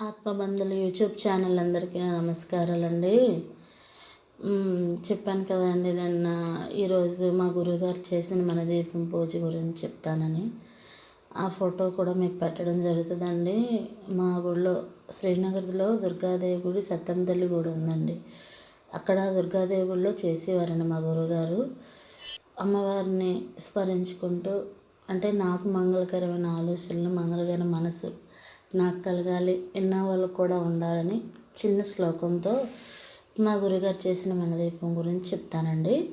ఆత్మబంధులు YouTube channel అందరికీ నమస్కారాలండి. అండి చెప్పాను కదండి నిన్న ఈరోజు మా గురువుగారు చేసిన మన దీపం పూజ గురించి చెప్తానని. ఆ ఫోటో కూడా మీకు పెట్టడం జరుగుతుందండి. మా గుడిలో శ్రీనగర్లో దుర్గాదేవి గుడి సత్తంతల్లి గుడి ఉందండి. అక్కడ దుర్గాదేవి గుడిలో చేసేవారండి మా గురువుగారు. అమ్మవారిని స్మరించుకుంటూ అంటే నాకు మంగళకరమైన ఆలోచనలు మంగళకరమైన మనసు నాకు కలగాలి ఎన్న వాళ్ళకు కూడా ఉండాలని చిన్న శ్లోకంతో మా గురుగారు చేసిన మనదీపం గురించి చెప్తానండి.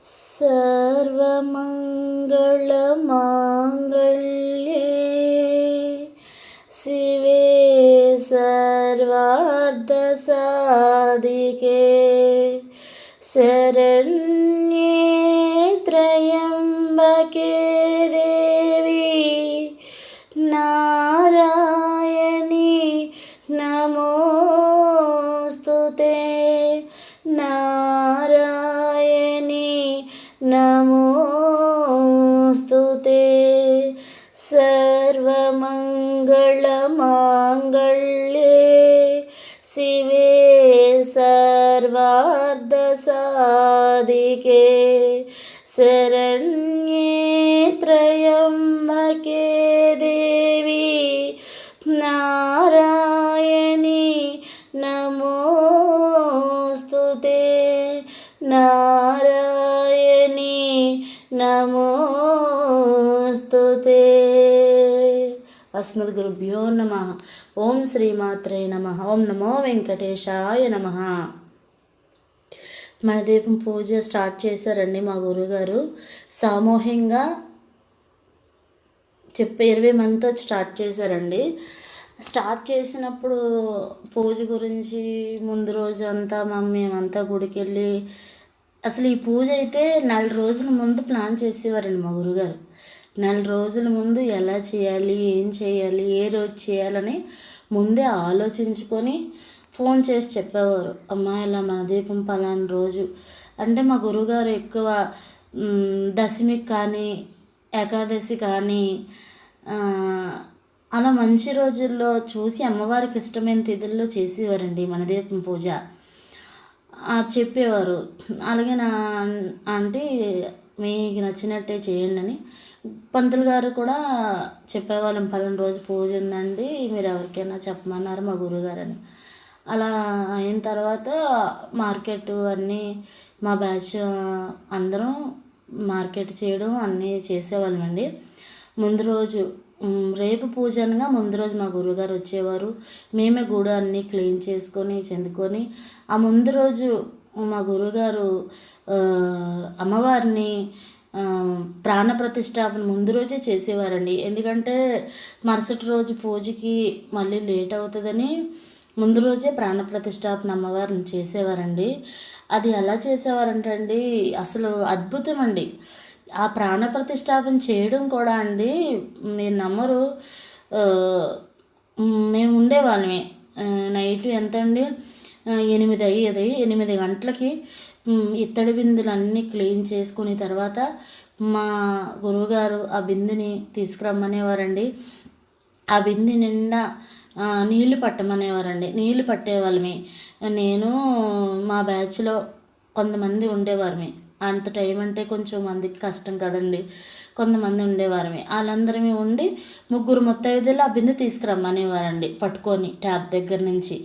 సర్వమంగళమాంగళ్యే శివే సర్వార్థ సాధికే నమోస్తు నారాయణి నమోస్తు సర్వమంగళమాంగళ్యే శివే సర్వార్ధసాధికే శరణ్యే త్రయంబకే దేవి నమోస్తు అస్మద్ గురుభ్యో నమ. ఓం శ్రీమాత్రే నమ. ఓం నమో వెంకటేశాయ నమ. మన దీపం పూజ స్టార్ట్ చేశారండి మా గురుగారు. సామూహికంగా చెప్పే ఇరవై మందితో స్టార్ట్ చేశారండి. స్టార్ట్ చేసినప్పుడు పూజ గురించి ముందు రోజు అంతా మా మేమంతా గుడికి వెళ్ళి అసలు ఈ పూజ అయితే నెల రోజుల ముందు ప్లాన్ చేసేవారండి మా గురుగారు. నెల రోజుల ముందు ఎలా చేయాలి ఏం చేయాలి ఏ రోజు చేయాలని ముందే ఆలోచించుకొని ఫోన్ చేసి చెప్పేవారు. అమ్మా ఇలా మన దీపం పలానా రోజు. అంటే మా గురుగారు ఎక్కువ దశమికి కానీ ఏకాదశి కానీ అలా మంచి రోజుల్లో చూసి అమ్మవారికి ఇష్టమైన తిథుల్లో చేసేవారండి మన దీపం పూజ. చెప్పేవారు. అలాగే నా అంటే మీకు నచ్చినట్టే చేయండి అని. పంతులు గారు కూడా చెప్పేవాళ్ళం పలానా రోజు పూజ ఉందండి మీరు ఎవరికైనా చెప్పమన్నారు మా గురువుగారని అలా అయిన తర్వాత మార్కెట్ అన్నీ మా బ్యాచ్ అందరం మార్కెట్ చేయడం అన్నీ చేసేవాళ్ళమండి. ముందు రోజు రేపు పూజ అనగా ముందు రోజు మా గురువుగారు వచ్చేవారు. మేమే గుడి అన్నీ క్లీన్ చేసుకొని చెందుకొని ఆ ముందు రోజు మా గురువుగారు అమ్మవారిని ప్రాణ ప్రతిష్టాపన ముందు రోజే చేసేవారండి. ఎందుకంటే మరుసటి రోజు పూజకి మళ్ళీ లేట్ అవుతుందని ముందు రోజే ప్రాణ ప్రతిష్టాపన అమ్మవారిని చేసేవారండి. అది ఎలా చేసేవారంటండి అసలు అద్భుతం అండి. ఆ ప్రాణ ప్రతిష్టాపన చేయడం కూడా అండి మీరు నమ్మరు. మేము ఉండేవాళ్ళమే. నైట్ ఎంత అండి? ఎనిమిది అయ్యేది. ఎనిమిది గంటలకి ఇత్తడి బిందులు అన్నీ క్లీన్ చేసుకుని తర్వాత మా గురువుగారు ఆ బిందెని తీసుకురమ్మనేవారండి. ఆ బిందె నిండా నీళ్ళు పట్టమనేవారండి. నీళ్ళు పట్టేవాళ్ళమే. నేను మా బ్యాచ్లో కొంతమంది ఉండేవారమే అంత టైం అంటే కొంచెం మందికి కష్టం కదండి. కొంతమంది ఉండేవారమే. వాళ్ళందరమే ఉండి ముగ్గురు ముత్తైదులు ఆ బిందె తీసుకురమ్మనేవారండి పట్టుకొని ట్యాప్ దగ్గర నుంచి.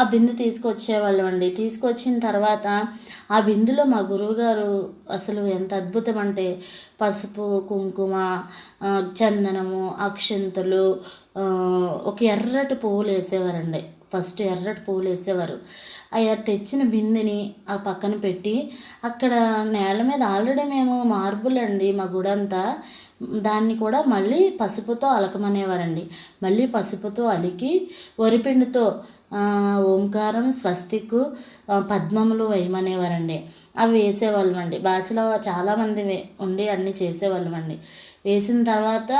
ఆ బిందె తీసుకొచ్చేవాళ్ళం అండి తీసుకొచ్చిన తర్వాత ఆ బిందులో మా గురువుగారు అసలు ఎంత అద్భుతం అంటే పసుపు కుంకుమ చందనము అక్షంతలు ఒక ఎర్రటి పువ్వులు వేసేవారండి. ఫస్ట్ ఎర్రటి పువ్వులు వేసేవారు. ఆ తెచ్చిన బిందెని ఆ పక్కన పెట్టి అక్కడ నేల మీద ఆల్రెడీ మేము మార్బుల్ అండి మా గుడంతా. దాన్ని కూడా మళ్ళీ పసుపుతో అలకమనేవారండి. మళ్ళీ పసుపుతో అలికి వరిపిండితో ఓంకారం స్వస్తిక్ పద్మములు వేయమనేవారండి. అవి వేసేవాళ్ళం అండి బ్యాచ్లో చాలామంది ఉండి అన్నీ చేసేవాళ్ళం అండి వేసిన తర్వాత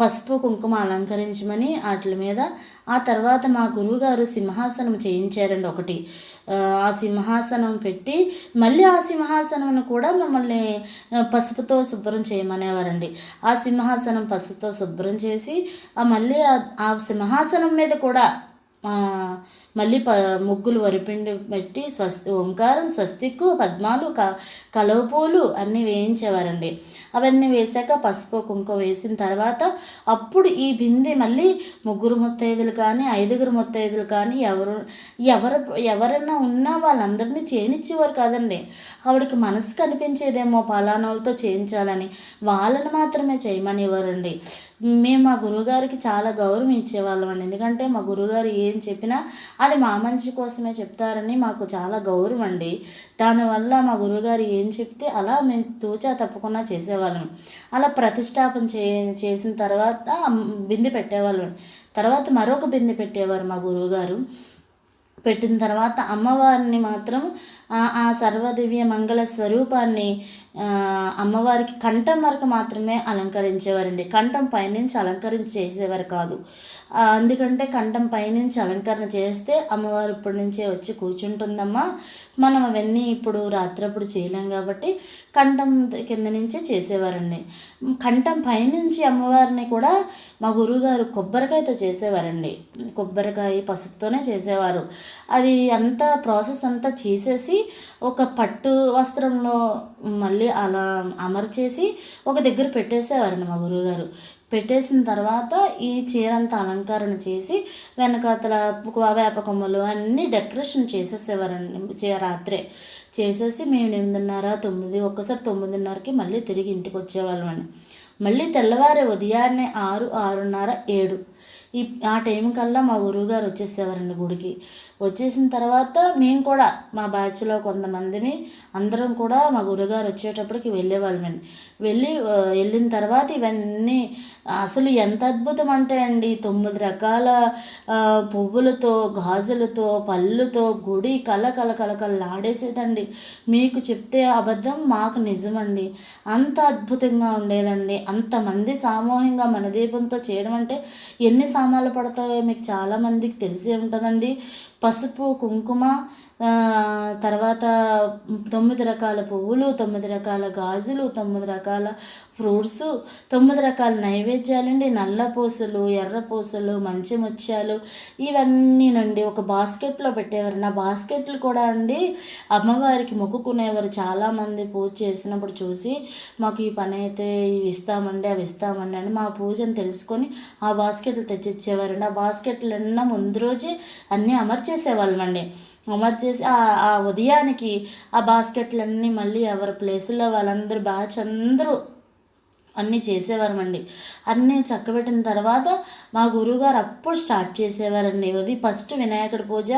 పసుపు కుంకుమ అలంకరించమని వాటి మీద. ఆ తర్వాత మా గురువుగారు సింహాసనం చేయించారండి ఒకటి. ఆ, సింహాసనం పెట్టి మళ్ళీ ఆ సింహాసనంను కూడా మమ్మల్ని పసుపుతో శుభ్రం చేయమనేవారండి. ఆ సింహాసనం పసుపుతో శుభ్రం చేసి ఆ మళ్ళీ ఆ- సింహాసనం మీద కూడా మళ్ళీ ప ముగ్గులు వరిపిండి పెట్టి స్వస్తి ఓంకారం స్వస్తిక్కు పద్మాలు క కలవపూలు అన్నీ వేయించేవారండి. అవన్నీ వేశాక పసుపు కుంకుమ వేసిన తర్వాత అప్పుడు ఈ బిందె మళ్ళీ ముగ్గురు ముత్తైదులు కానీ ఐదుగురు ముత్తైదులు కానీ ఎవరు ఎవరు ఎవరైనా ఉన్నా వాళ్ళందరినీ చేయించేవారు కాదండి. ఆవిడకి మనసు కనిపించేదేమో పలానాలతో చేయించాలని. వాళ్ళని మాత్రమే చేయమనేవారండి. మేము మా గురువుగారికి చాలా గౌరవం ఇచ్చేవాళ్ళం అండి ఎందుకంటే మా గురువుగారు ఏం చెప్పినా అది మా మంచి కోసమే చెప్తారని మాకు చాలా గౌరవం అండి. దానివల్ల మా గురువుగారు ఏం చెప్తే అలా మేము తూచా తప్పకుండా చేసేవాళ్ళం. అలా ప్రతిష్టాపన చే చేసిన తర్వాత బిందె పెట్టేవాళ్ళం. తర్వాత మరొక బిందె పెట్టేవారు మా గురువుగారు. పెట్టిన తర్వాత అమ్మవారిని మాత్రం ఆ- సర్వదివ్య మంగళ స్వరూపాన్ని అమ్మవారికి కంఠం వరకు మాత్రమే అలంకరించేవారండి. కంఠం పైనుంచి అలంకరించి చేసేవారు కాదు. ఎందుకంటే కంఠం పైనుంచి అలంకరణ చేస్తే అమ్మవారు ఇప్పటి నుంచే వచ్చి కూర్చుంటుందమ్మా. మనం అవన్నీ ఇప్పుడు రాత్రప్పుడు చేయలేం కాబట్టి కంఠం కింద నుంచే చేసేవారండి. కంఠం పైనుంచి అమ్మవారిని కూడా మా గురువుగారు కొబ్బరికాయతో చేసేవారండి. కొబ్బరికాయ పసుపుతోనే చేసేవారు. అది అంతా ప్రాసెస్ అంతా చేసేసి ఒక పట్టు వస్త్రంలో మళ్ళీ అలా అమర్చేసి ఒక దగ్గర పెట్టేసేవారండి మా గురువుగారు. పెట్టేసిన తర్వాత ఈ చీర అంతా అలంకరణ చేసి వెనకాతల వేప కొమ్మలు అన్నీ డెకరేషన్ చేసేసేవారండి చే- రాత్రే. చేసేసి మేము ఎనిమిదిన్నర తొమ్మిది ఒక్కసారి తొమ్మిదిన్నరకి మళ్ళీ తిరిగి ఇంటికి వచ్చేవాళ్ళం అండి మళ్ళీ తెల్లవారే ఉదయాన్నే ఆరు ఆరున్నర ఏడు ఈ ఆ టైం కల్లా మా గురువుగారు వచ్చేసేవారండి గుడికి. వచ్చేసిన తర్వాత మేము కూడా మా బ్యాచ్లో కొంతమందిని అందరం కూడా మా గురువుగారు వచ్చేటప్పటికి వెళ్ళేవాళ్ళమండి. వెళ్ళి వెళ్ళిన తర్వాత ఇవన్నీ అసలు ఎంత అద్భుతం అంటే అండి తొమ్మిది రకాల పువ్వులతో గాజులతో పళ్ళుతో గుడి కల కల కల కళ్ళాడేసేదండి మీకు చెప్తే అబద్ధం మాకు నిజమండి. అంత అద్భుతంగా ఉండేదండి. అంతమంది సామూహికంగా మన దీపంతో చేయడం అంటే ఎన్ని సామాన్లు పడతాయో మీకు చాలామందికి తెలిసే ఉంటుందండి. పసుపు కుంకుమ తర్వాత తొమ్మిది రకాల పువ్వులు తొమ్మిది రకాల గాజులు తొమ్మిది రకాల ఫ్రూట్స్ తొమ్మిది రకాల నైవేద్యాలండి. నల్ల పూసలు ఎర్ర పూసలు మంచి ముత్యాలు ఇవన్నీనండి ఒక బాస్కెట్లో పెట్టేవారు. నా బాస్కెట్లు కూడా అండి అమ్మవారికి మొక్కుకునేవారు. చాలామంది పూజ చేసినప్పుడు చూసి మాకు ఈ పని అయితే ఇవి ఇస్తామండి అవి ఇస్తామండి అని మా పూజను తెలుసుకొని ఆ బాస్కెట్లు తెచ్చిచ్చేవారండి. ఆ బాస్కెట్లు అన్న ముందు రోజే అన్నీ అమర్చేసేవాళ్ళమండి. అమర్చేసి ఆ ఆ ఉదయానికి ఆ బాస్కెట్లన్నీ మళ్ళీ ఎవరి ప్లేసుల్లో వాళ్ళందరూ బ్యాచ్ అందరూ అన్నీ చేసేవారమండి. అన్నీ చక్కబెట్టిన తర్వాత మా గురువుగారు అప్పుడు స్టార్ట్ చేసేవారండి. అది ఫస్ట్ వినాయకుడి పూజ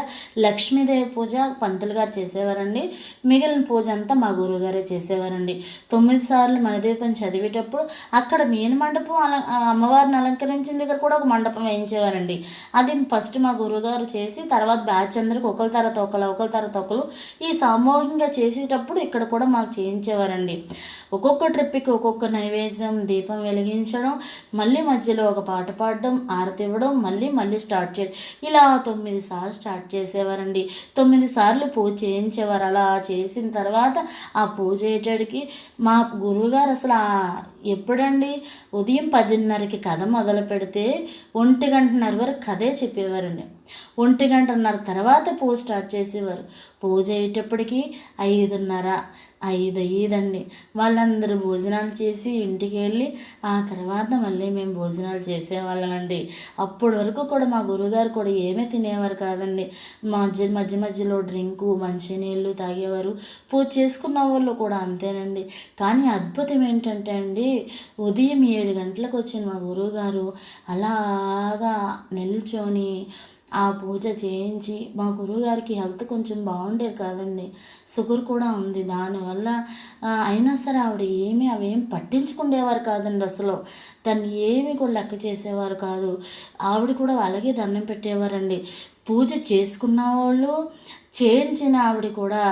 లక్ష్మీదేవి పూజ పంతులు గారు చేసేవారండి. మిగిలిన పూజ అంతా మా గురువుగారే చేసేవారండి. తొమ్మిది సార్లు మనదీపం చదివేటప్పుడు అక్కడ మెయిన్ మండపం అల అమ్మవారిని అలంకరించిన దగ్గర కూడా ఒక మండపం వేయించేవారండి. అది ఫస్ట్ మా గురువుగారు చేసి తర్వాత బ్యాచ్ అందరికి ఒకరి తర్వాత ఒకరు ఒకరి తర్వాత ఒకరు ఈ సామూహికంగా చేసేటప్పుడు ఇక్కడ కూడా మాకు చేయించేవారండి. ఒక్కొక్క ట్రిప్కి ఒక్కొక్క నైవేద్యం దీపం వెలిగించడం మళ్ళీ మధ్యలో ఒక పాట పాడడం ఆరతి ఇవ్వడం మళ్ళీ మళ్ళీ స్టార్ట్ చేయడం ఇలా తొమ్మిది సార్లు స్టార్ట్ చేసేవారండి. తొమ్మిది సార్లు పూజ చేయించేవారు. అలా చేసిన తర్వాత ఆ పూజ అయ్యేటడికి మా గురువుగారు అసలు ఎప్పుడండి? ఉదయం పదిన్నరకి కథ మొదలు పెడితే ఒంటి గంటన్నర వరకు కథే చెప్పేవారండి. ఒంటి గంటన్నర తర్వాత పూజ స్టార్ట్ చేసేవారు. పూజ అయ్యేటప్పటికి ఐదున్నర ఐదు అయ్యేదండి. వాళ్ళందరూ భోజనాలు చేసి ఇంటికి వెళ్ళి ఆ తర్వాత మళ్ళీ మేము భోజనాలు చేసేవాళ్ళమండి. అప్పటి వరకు కూడా మా గురువుగారు కూడా ఏమీ తినేవారు కాదండి. మధ్య మధ్య మధ్యలో డ్రింకు మంచినీళ్ళు తాగేవారు. పూజ చేసుకున్న వాళ్ళు కూడా అంతేనండి. కానీ అద్భుతం ఏంటంటే అండి ఉదయం ఏడు గంటలకు వచ్చిన మా గురువుగారు. అలాగా నిల్చొని ఆ పూజ చేయించి మా గురువుగారికి హెల్త్ కొంచెం బాగుండేది కాదండి. షుగర్ కూడా ఉంది. దానివల్ల అయినా సరే ఆవిడ ఏమీ అవేం పట్టించుకునేవారు కాదండి అసలు. తను ఏమి కూడా లెక్క చేసేవారు కాదు. ఆవిడ కూడా అలాగే దండం పెట్టేవారండి. పూజ చేసుకున్న వాళ్ళు చేయించిన ఆవిడ కూడా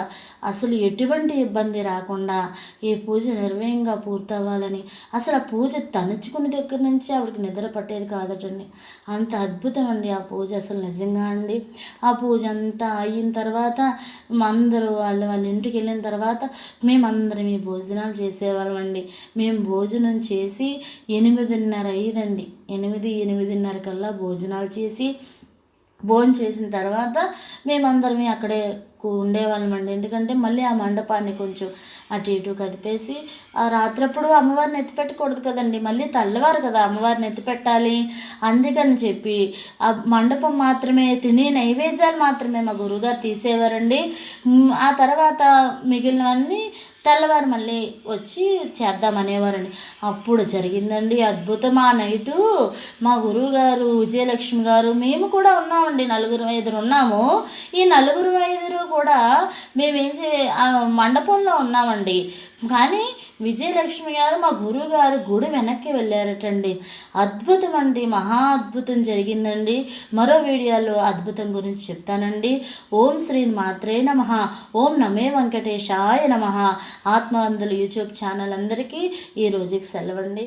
అసలు ఎటువంటి ఇబ్బంది రాకుండా ఈ పూజ నిర్వయంగా పూర్తవ్వాలని. అసలు ఆ పూజ తనుచుకున్న దగ్గర నుంచి ఆవిడకి నిద్ర పట్టేది కాదటండి. అంత అద్భుతం అండి ఆ పూజ అసలు నిజంగా అండి. ఆ పూజ అంతా అయిన తర్వాత అందరూ వాళ్ళు వాళ్ళ ఇంటికి వెళ్ళిన తర్వాత మేమందరం ఈ భోజనాలు చేసేవాళ్ళం అండి మేము భోజనం చేసి ఎనిమిదిన్నర అయ్యిందండి ఎనిమిది ఎనిమిదిన్నర కల్లా భోజనాలు చేసి భోజనం చేసిన తర్వాత మేమందరం అక్కడే ఉండేవాళ్ళమండి. ఎందుకంటే మళ్ళీ ఆ మండపాన్ని కొంచెం అటు ఇటు కదిపేసి ఆ రాత్రప్పుడు అమ్మవారిని ఎత్తిపెట్టకూడదు కదండి. మళ్ళీ తెల్లవారు కదా అమ్మవారిని ఎత్తిపెట్టాలి అందుకని చెప్పి ఆ మండపం మాత్రమే తినే నైవేద్యాలు మాత్రమే మా గురువుగారు తీసేవారండి. ఆ తర్వాత మిగిలినవన్నీ తెల్లవారు మళ్ళీ వచ్చి చేద్దామనేవారండి అప్పుడు జరిగిందండి అద్భుతం. ఆ నైటు మా గురువు గారు విజయలక్ష్మి గారు మేము కూడా ఉన్నామండి నలుగురు ఐదురు ఉన్నాము. ఈ నలుగురు ఐదురు కూడా మేమేం చే ఆ మండపంలో ఉన్నామండి. కానీ విజయలక్ష్మి గారు మా గురువు గారు గుడి వెనక్కి వెళ్ళారటండి. అద్భుతం అండి మహా అద్భుతం జరిగిందండి. మరో వీడియోలో అద్భుతం గురించి చెప్తానండి. ఓం శ్రీ మాత్రే నమ. ఓం నమే వెంకటేశాయ నమ. ఆత్మవంతులు యూట్యూబ్ ఛానల్ అందరికీ ఈ రోజుకి సెలవండి